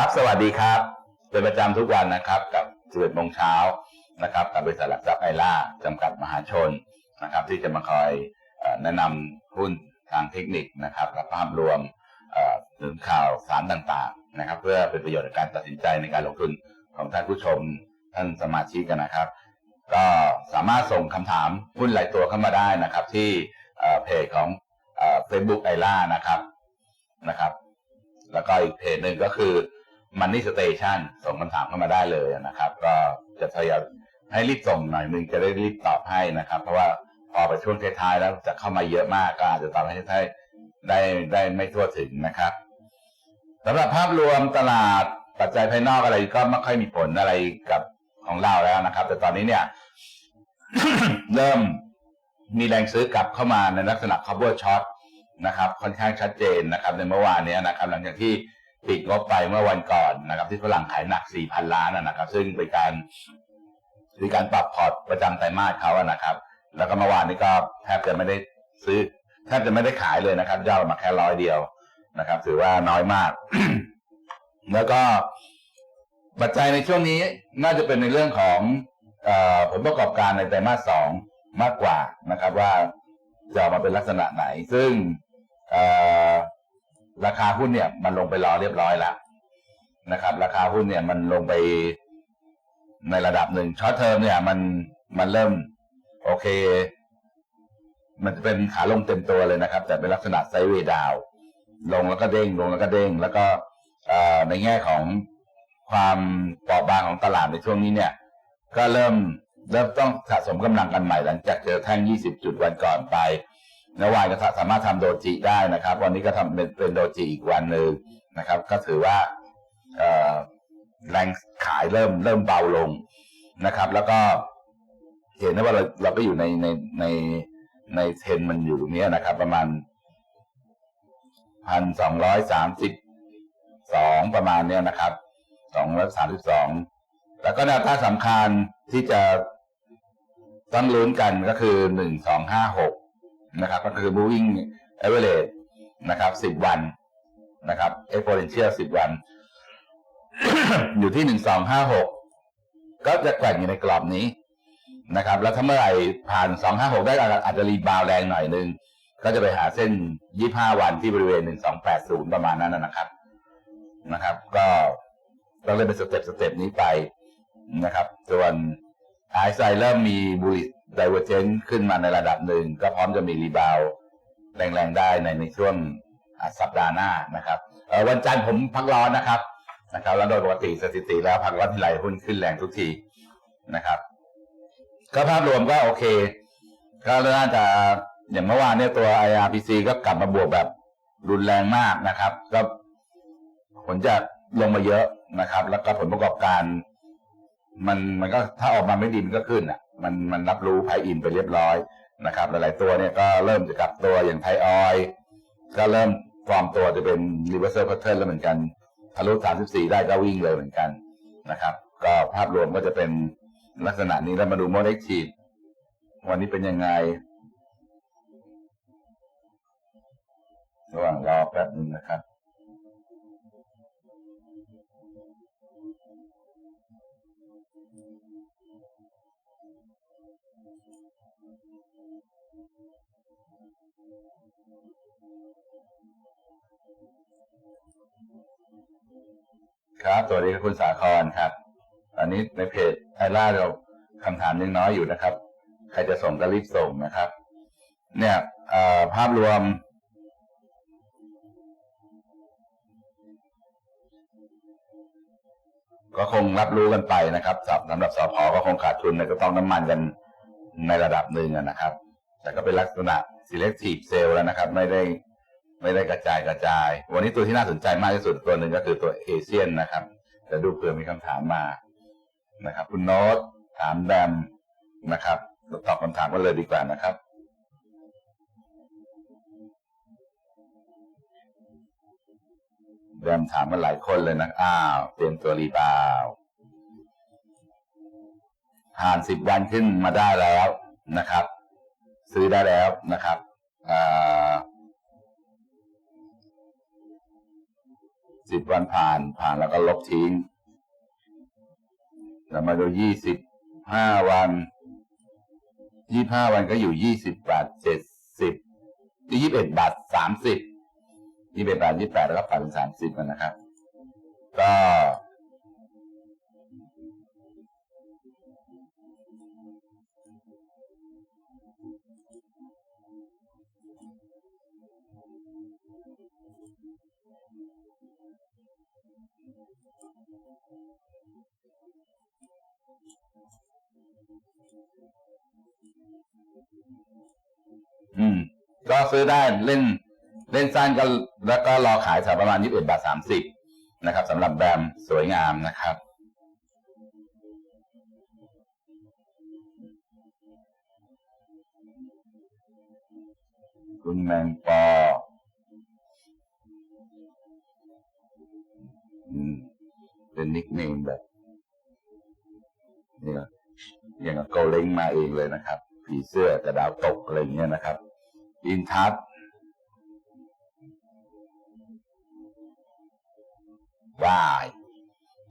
ครับสวัสดีครับ เป็นประจำทุกวันนะครับกับ11โมงเช้านะครับกับบริษัทหลักทรัพย์ไอล่าจำกัดมหาชนนะครับที่จะมาคอยแนะนำหุ้นทางเทคนิคนะครับและภาพรวมถึงข่าวสารต่างๆนะครับ เพื่อเป็นประโยชน์ในการตัดสินใจในการลงทุนของท่านผู้ชมท่านสมาชิกกันนะครับ ก็สามารถส่งคำถามหุ้นหลายตัวเข้ามาได้นะครับ ที่เพจของเฟซบุ๊กไอล่านะครับนะครับ แล้วก็อีกเพจหนึ่งก็คือ Money Station ส่งคำถามเข้ามาได้เลยนะครับ ก็จะพยายามให้รีบส่งหน่อยหนึงจะได้รีบตอบให้นะครับ เพราะว่าพอไปช่วงท้ายๆแล้วจะเข้ามาเยอะมากก็อาจจะตอบให้ได้ได้ได้ไม่ทั่วถึงนะครับสำหรับภาพรวมตลาดปัจจัยภายนอกอะไรก็ไม่ค่อยมีผลอะไรกับของเราแล้วนะครับ แต่ตอนนี้เนี่ย เริ่มมีแรงซื้อกลับเข้ามาในลักษณะ cover short นะครับ ค่อนข้างชัดเจนนะครับ ในเมื่อวานนี้นะครับ หลังจากที่ ปิดงบไปเมื่อวันก่อนนะครับที่ฝรั่งขายหนัก 4,000 ล้านนะครับ ซึ่งเป็นการเป็นการปรับพอร์ตประจำไตรมาสเขาอะนะครับ แล้วก็เมื่อวานนี้ก็แทบจะไม่ได้ซื้อแทบจะไม่ได้ขายเลยนะครับยอลงมาแค่ร้อยเดียวนะครับ ถือว่าน้อยมาก แล้วก็ปัจจัยในช่วงนี้น่าจะเป็นในเรื่องของอผลประกอบการในไตรมาสสองมากกว่านะครับ ว่าจะออกมาเป็นลักษณะไหน ซึ่ง ราคาหุ้นเนี่ย มันลงไปรอเรียบร้อยแล้วนะครับ ราคาหุ้นเนี่ยมันลงไปในระดับหนึ่งช็อตเทอมเนี่ย มันมันเริ่ม โอเค มันจะเป็นขาลงเต็มตัวเลยนะครับ แต่เป็นลักษณะไซด์เวดาว ลงแล้วก็เด้ง ลงแล้วก็เด้ง แล้วก็ในแง่ของความเปราะบางของตลาดในช่วงนี้เนี่ย ก็เริ่มเริ่มต้องสะสมกำลังกันใหม่หลังจากเจอแท่ง 20 จุดวันก่อนไป เมื่อวานก็สามารถทำโดจิได้นะครับ วันนี้ก็ทำเป็นเป็นโดจิอีกวันหนึ่งนะครับ ก็ถือว่าแรงขายเริ่มเริ่มเบาลงนะครับ แล้วก็เห็นได้ว่าเราเราก็อยู่ในในในในเทรนมันอยู่เนี้ยนะครับ ประมาณพันสองร้อยสามสิบสองประมาณเนี้ยนะครับสองร้อยสามสิบสองแล้วก็แนวต้าสำคัญที่จะต้องลุ้นกันก็คือหนึ่งสองห้าหก นะครับก็คือ moving average นะครับสิบวันนะครับ exponential สิบวัน อยู่ที่หนึ่งสองห้าหกก็จะแกว่งอยู่ในกรอบนี้นะครับ แล้วถ้าเมื่อไหร่ผ่านสองห้าหกได้อาจจะรีบาวแรงหน่อยนึง ก็จะไปหาเส้นยี่ห้าวันที่บริเวณหนึ่งสองแปดศูนย์ประมาณนั้นนะครับนะครับ ก็ต้องเล่นเป็นสเต็ปสเต็ปนี้ไปนะครับ ส่วนไอซ์ไซเริ่มมีบูลิ d ดเวอร์เจนขึ้นมาในระดับหนึ่ง ก็พร้อมจะมีรีบาวแรงๆได้ในในช่วงสัปดาห์หน้านะครับวันจันทร์ผมพักร้อนนะครับนะครับ แล้วโดยปกติสถิติแล้วพักร้อนที่ไรหุ้นขึ้นแรงทุกทีนะครับก็ภาพรวมก็โอเค ก็น่าจะอย่างเมื่อวานเนี่ยตัว IRPC ก็กลับมาบวกแบบรุนแรงมากนะครับ ก็ผลจะลงมาเยอะนะครับ แล้วก็ผลประกอบการ มันมันก็ถ้าออกมาไม่ดีมันก็ขึ้นอะ มันมันรับรู้ไพอินไปเรียบร้อยนะครับหลายๆตัวเนี่ยก็เริ่มจะกลับตัวอย่างไทออยก็เริ่มฟอร์มตัวจะเป็น reversal pattern แล้วเหมือนกันทะลุ34 ได้ก็วิ่งเลยเหมือนกันนะครับ ก็ภาพรวมก็จะเป็นลักษณะนี้แล้วมาดูโมเดลชีดวันนี้เป็นยังไงระหว่างรอแป๊บนึงนะครับ ครับ สวัสดีครับคุณสาครครับอันนี้ในเพจไอล่าเราคำถามยังน้อยอยู่นะครับ ใครจะส่งก็รีบส่งนะครับ เนี่ยภาพรวม ก็คงรับรู้กันไปนะครับสำหรับสพก็คงขาดทุนในก็ต้องน้ำมันกันในระดับหนึ่งนะครับ แต่ก็เป็นลักษณะ selective sale แล้วนะครับ ไม่ได้ ไม่ได้กระจายกระจาย วันนี้ตัวที่น่าสนใจมากที่สุดตัวหนึ่งก็คือตัวเอเชียนนะครับจะดูเผื่อมีคำถามมานะครับ คุณโน้ตถามแบมนะครับเราตอบคำถามกันเลยดีกว่านะครับแบมถามกันหลายคนเลยนะอ้าวเตรียมตัวรีบาวผ่านสิบวันขึ้นมาได้แล้วนะครับ ซื้อได้แล้วนะครับอ่า สิบวันผ่านผ่านแล้วก็ลบทิ้งแล้วมาดูยี่สิบห้าวันยี่ห้าวันก็อยู่ยี่สิบบาทเจ็ดสิบยี่สิบเอ็ดบาทสามสิบยี่สิบเอ็ดบาทยี่แปดแล้วก็ปันสามสิบนะครับ ก็ ก็ซื้อได้เล่นเล่นสั้นก็แล้วก็รอขายแถวประมาณยี่สิบบาทสามสิบนะครับสำหรับแบรนด์สวยงามนะครับคุณแมงปอเป็นนิกเนมแบบนี่อย่างกับโกเล้งมาเองเลยนะครับผีเสื้อกระดาวตกอะไรอย่างเงี้ยนะครับ อินทัศน์วาย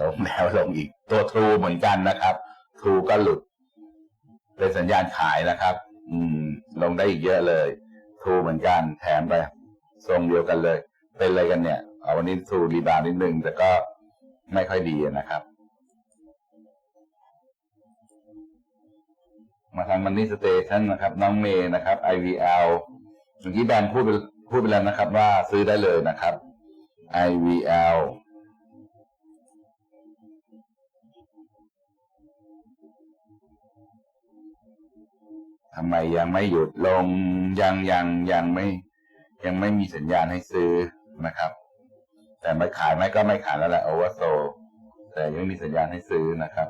ลงแล้วลงอีก ตัวทรูเหมือนกันนะครับ ทรูก็หลุด เป็นสัญญาณขายนะครับ อืม ลงได้อีกเยอะเลย ทรูเหมือนกัน แถมไปทรงเดียวกันเลย เป็นอะไรกันเนี่ย เอาวันนี้ทรูรีบาวด์นิดนึง แต่ก็ไม่ค่อยดีนะครับ มาทางมันนี่สเตชันนะครับ น้องเมย์นะครับ IVL เมื่อกี้แบนด์พูดไปพูดไปแล้วนะครับ ว่าซื้อได้เลยนะครับ IVL ทำไมยังไม่หยุดลงยังยังยังไม่ ยังไม่มีสัญญาณให้ซื้อนะครับ แต่ไม่ขายไหมก็ไม่ขายแล้วแหละโอเวอร์โซแต่ยังไม่มีสัญญาณให้ซื้อนะครับ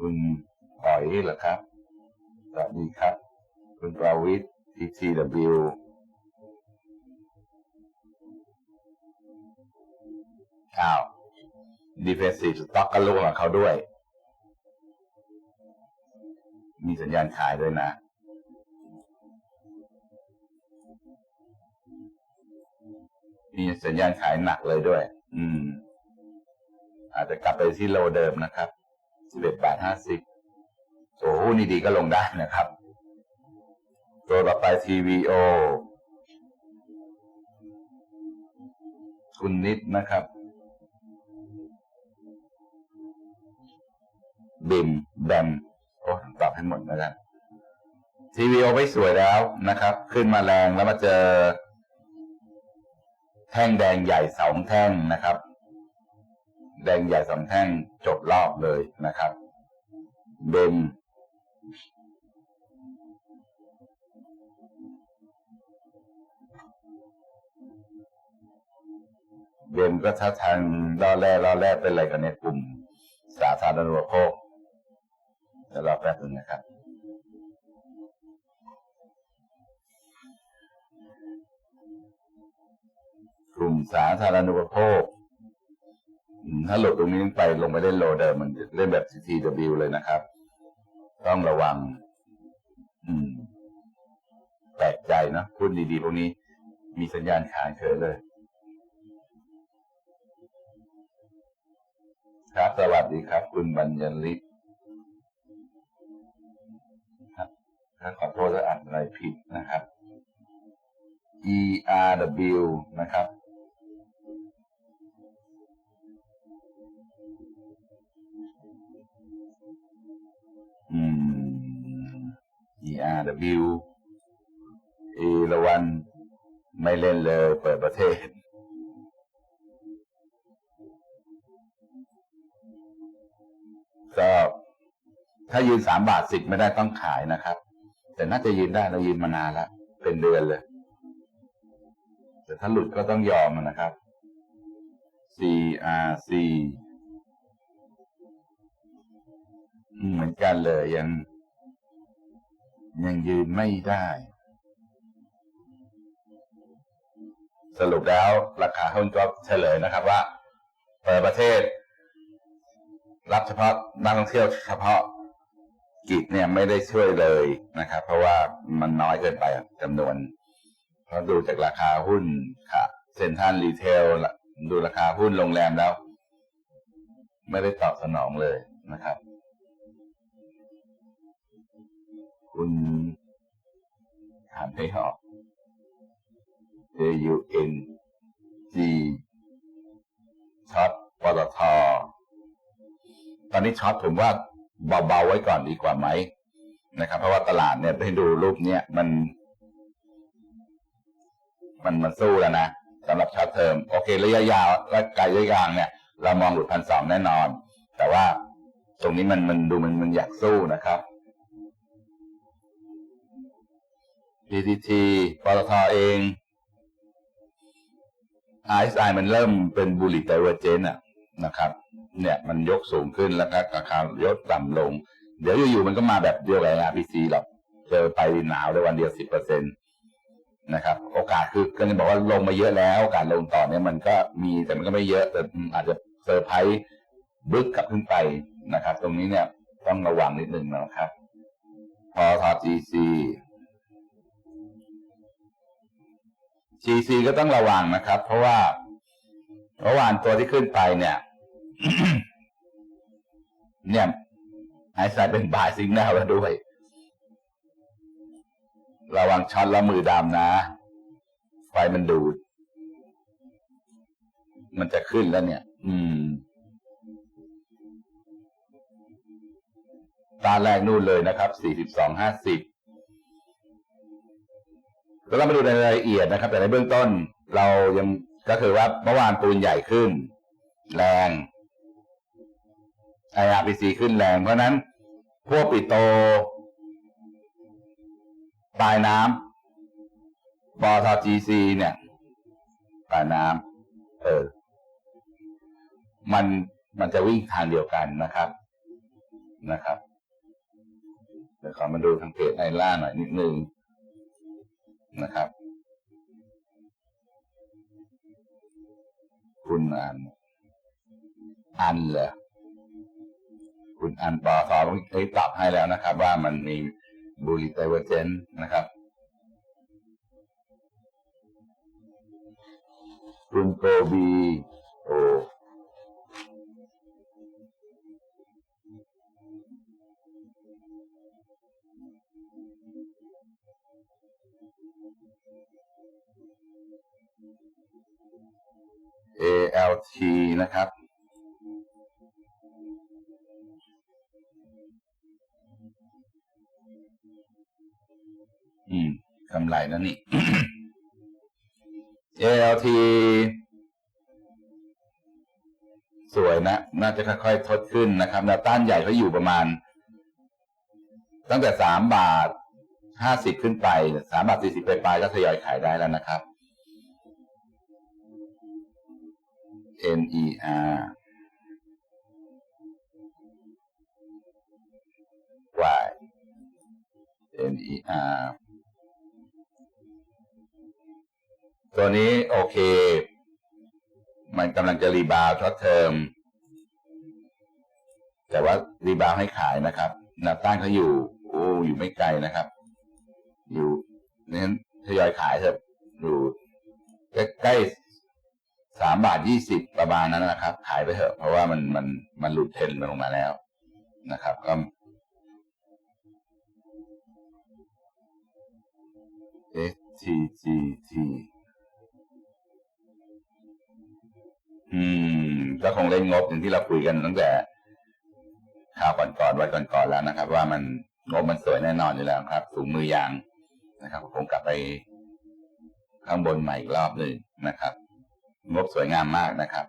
คุณหอยเหรอครับสวัสดีครับ คุณประวิทย์ TTW อ้าว Defensive Stock ก็ลงกับเขาด้วย มีสัญญาณขายด้วยนะ มีสัญญาณขายหนักเลยด้วย อืม อาจจะกลับไปที่โลเดิมนะครับ สิบเอ็ดบาทห้าสิบโอ้หุ้นดีๆก็ลงได้นะครับ ตัวต่อไป TVO คุณนิดนะครับ บิมแบมโอ้ตอบให้หมดแล้วกัน TVO ไม่สวยแล้วนะครับ ขึ้นมาแรงแล้วมาเจอ แท่งแดงใหญ่สองแท่งนะครับ แดงใหญ่สองแท่งจบรอบเลยนะครับ เบมเบมก็ท่าทางล่อแร่ล่อแร่เป็นอะไรกันเนี่ยกลุ่ม สาธารณูปโภคเดี๋ยวรอแป๊บนึงนะครับกลุ่มสาธารณูปโภค ถ้าหลุดตรงนี้ไปลงไปเล่นโลเดิมมันเล่นแบบ CTW เลยนะครับ ต้องระวัง อืมแปลกใจนะพูดดีๆพวกนี้ มีสัญญาณขายเฉยเลย ครับ สวัสดีครับ คุณบัญญัลิศครับถ้าขอโทษถ้าอ่านอะไรผิดนะครับ E R W นะครับ อืม E R W เอราวันไม่เล่นเลยเปิดประเทศ ก็ถ้ายืนสามบาทสิบไม่ได้ต้องขายนะครับ แต่น่าจะยืนได้เรายืนมานานแล้วเป็นเดือนเลย แต่ถ้าหลุดก็ต้องยอมนะครับ C เหมือนกันเลยยัง ยังยืนไม่ได้ สรุปแล้วราคาหุ้นก็เฉลยนะครับว่าเปิดประเทศ รับเฉพาะนักท่องเที่ยวเฉพาะกิจเนี่ยไม่ได้ช่วยเลยนะครับ เพราะว่ามันน้อยเกินไปจำนวนเพราะดูจากราคาหุ้นค่ะเซ็นทรัลรีเทลดูราคาหุ้นโรงแรมแล้ว ไม่ได้ตอบสนองเลยนะครับ คุณอ่านไม่ออก A U N G ช็อตปตทตอนนี้ช็อตผมว่าเบาๆไว้ก่อนดีกว่าไหมนะครับ เพราะว่าตลาดเนี่ยให้ดูรูปเนี้ยมัน มันมันสู้แล้วนะสำหรับช็อตเทอมโอเค ระยะยาวและไกลระยะยาวเนี่ย เรามองหลุดพันสองแน่นอน แต่ว่าตรงนี้มันมันดูมันมันอยากสู้นะครับ PTT ปตทเอง RSI มันเริ่มเป็นบูลลิ d ไดเวอร์เจนอะนะครับ เนี่ยมันยกสูงขึ้นแล้วก็ราคายกต่ำลง เดี๋ยวอยู่ๆมันก็มาแบบเดียวกับ RPC หรอกเจอไปหนาวในวันเดียวสิบเปอร์เซ็นตนะครับ โอกาสคือก็จะบอกว่าลงมาเยอะแล้วโอกาสลงต่อเนี่ยมันก็มีแต่มันก็ไม่เยอะแต่อาจจะเซอร์ไพรส์บึกกลับขึ้นไปนะครับ ตรงนี้เนี่ยต้องระวังนิดนึงนะครับพอทอ GC GC ก็ต้องระวังนะครับ เพราะว่าเมื่านตัวที่ขึ้นไปเนี่ย เนี่ยไอซ์ไซด์เป็นบายซิงแนลแล้วด้วย ระวังช็อตแล้วมือดำนะ ไฟมันดูด มันจะขึ้นแล้วเนี่ย อืม ตาแรกนู่นเลยนะครับ สี่สิบสองห้าสิบ ก็เรามาดูในรายละเอียดนะครับ แต่ในเบื้องต้นเรายังก็คือว่าเมื่อวานปูนใหญ่ขึ้น แรง IRPC ขึ้นแรง เพราะนั้น พวกปิโตปลายน้ำบอทจีซีเนี่ยปลายน้ำเออ มันมันจะวิ่งทางเดียวกันนะครับนะครับเดี๋ยวขอมาดูทางเพจไอล่าหน่อยนิดนึง นะครับ คุณอัน อันเหรอคุณอันปอสอได้ตอบให้แล้วนะครับ ว่ามันมีบูลิไดเวเจนนะครับ คุณโกบีโอ เอลทีนะครับ อืมกำไรแล้วนี่ ALT สวยนะ น่าจะค่อยๆทดขึ้นนะครับแนวต้านใหญ่เขาอยู่ประมาณ ตั้งแต่สามบาท ห้าสิบขึ้นไปสามบาทสี่สิบไปปลายก็ทยอยขายได้แล้วนะครับ NER Y NER ตัวนี้โอเค มันกำลังจะรีบาวช็อตเทอม แต่ว่ารีบาวให้ขายนะครับแนวต้านเขาอยู่ โอ้ อยู่ไม่ไกลนะครับ อยู่นั้นทยอยขายเถอะอยู่ใกล้ๆสามบาทยี่สิบประมาณนั้นนะครับ ขายไปเถอะ เพราะว่ามันมันมันหลุดเทรนด์ลงมาแล้วนะครับ ก็ STGT อืมก็คงเล่นงบอย่างที่เราคุยกันตั้งแต่ข่าวก่อนๆไว้ก่อนๆแล้วนะครับ ว่ามันงบมันสวยแน่นอนอยู่แล้วครับสูงมือยาง นะครับผมกลับไปข้างบนใหม่อีกรอบหนึ่งนะครับ งบสวยงามมากนะครับ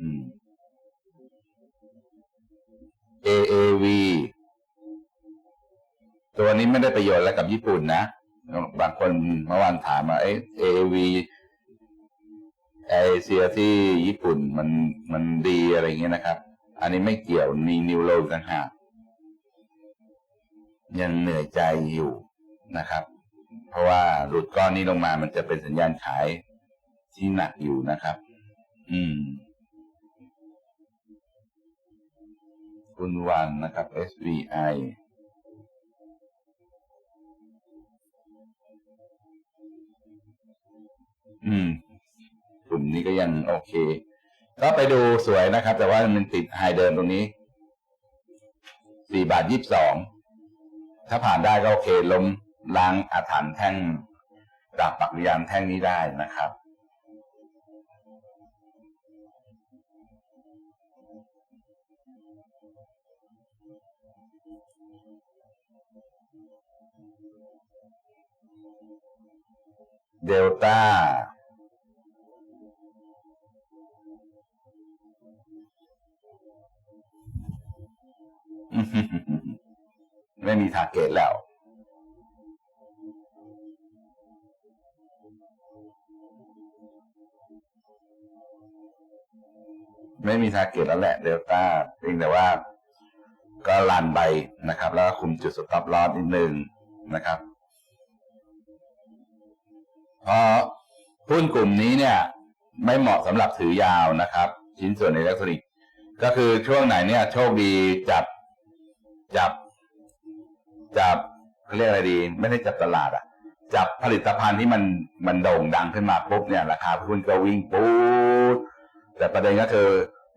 อ AAV ตัวนี้ไม่ได้ประโยชน์อะไรกับญี่ปุ่นนะ บางคนเมื่อวานถามมาเอ้ AAV เอเชียที่ญี่ปุ่นมันมันดีอะไรเงี้ยนะครับ อันนี้ไม่เกี่ยวมีนิวโรต่างหากยังเหนื่อยใจอยู่นะครับ เพราะว่าหลุดก้อนนี้ลงมามันจะเป็นสัญญาณขายที่หนักอยู่นะครับ อืมคคุณวันนะครับ SVI อืม กลุ่มนี้ก็ยังโอเค ก็ไปดูสวยนะครับ แต่ว่ามันติดไฮเดิมตรงนี้สี่บาทยี่สิบสองถ้าผ่านได้ก็โอเคล้มล้างอาถรรพ์แท่งดาบปักวิญญาณแท่งนี้ได้นะครับ เดลต้า ไม่มีทาร์เก็ตแล้ว ไม่มีทาร์เก็ตแล้วแหละเดลต้าเพียงแต่ว่า ก็ลันไปนะครับ แล้วก็คุมจุดสต็อปลอสนิดนึงนะครับเพราะหุ้นกลุ่มนี้เนี่ย ไม่เหมาะสำหรับถือยาวนะครับ ชิ้นส่วนอิเล็กทรอนิกส์ก็คือช่วงไหนเนี่ย โชคดีจับ จับ จับเขาเรียกอะไรดี ไม่ได้จับตลาดอะจับผลิตภัณฑ์ที่มันมันโด่งดังขึ้นมาปุ๊บเนี่ยราคาหุ้นก็วิ่งปูดแต่ประเด็นก็คือ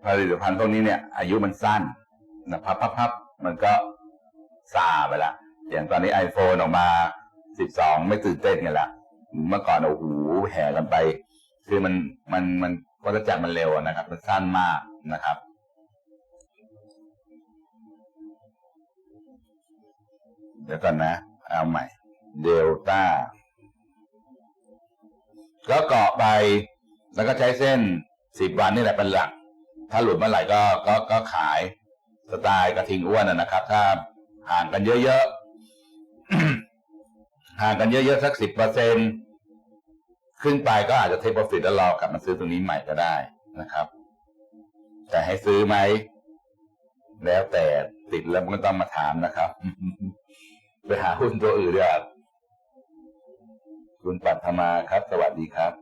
ผลิตภัณฑ์พวกนี้เนี่ย อายุมันสั้นนะพับพับพับมันก็ซาไปละอย่างตอนนี้ iPhone ออกมา 12 ไม่ตื่นเต้นกันละเมื่อก่อนโอ้โหแห่กันไป คือมันมันมันวัฏจักรมันเร็วนะครับ มันสั้นมากนะครับ เดี๋ยวก่อนนะ เอาใหม่ เดลต้า ก็เกาะไป แล้วก็ใช้เส้นสิบวันนี่แหละเป็นหลัก ถ้าหลุดเมื่อไหร่ก็ก็ก็ขายสไตล์กระทิงอ้วนนะครับ ถ้าห่างกันเยอะๆห่างกันเยอะๆสักสิบเปอร์เซ็นขึ้นไปก็อาจจะเทคโปรฟิตแล้วรอกลับมาซื้อตรงนี้ใหม่ก็ได้นะครับ แต่ให้ซื้อไหม แล้วแต่ติดแล้วมันก็ต้องมาถามนะครับ ไปหาหุ้นตัวอื่นดีกว่าคุณปัทมาครับ สวัสดีครับ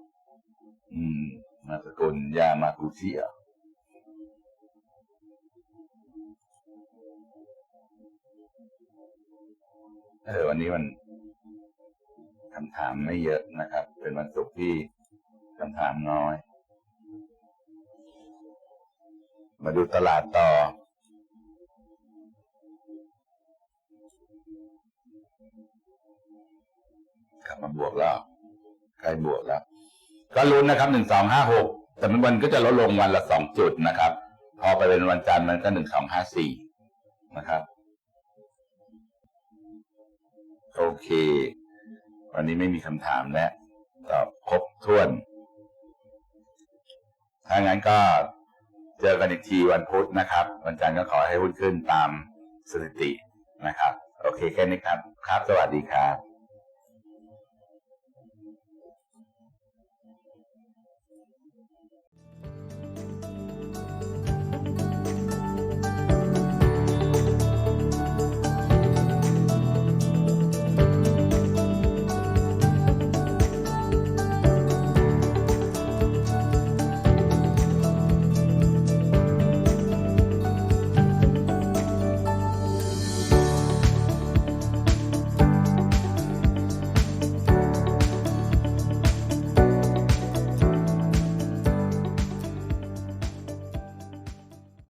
อืมนามสกุลยามากุชิเหรอเออวันนี้มันคำถามไม่เยอะนะครับ เป็นวันศุกร์ที่คำถามน้อย มาดูตลาดต่อ กลับมาบวกแล้วใกล้บวกแล้ว ก็ลุ้นนะครับหนึ่งสองห้าหกแต่มันวันก็จะลดลงวันละสองจุดนะครับ พอไปเป็นวันจันทร์มันก็หนึ่งสองห้าสี่นะครับ โอเค วันนี้ไม่มีคำถามแล้วตอบครบถ้วน ถ้างั้นก็เจอกันอีกทีวันพุธนะครับ วันจันทร์ก็ขอให้หุ้นขึ้นตามสถิติ นะครับ โอเคแค่นี้ครับ ครับ สวัสดีครับ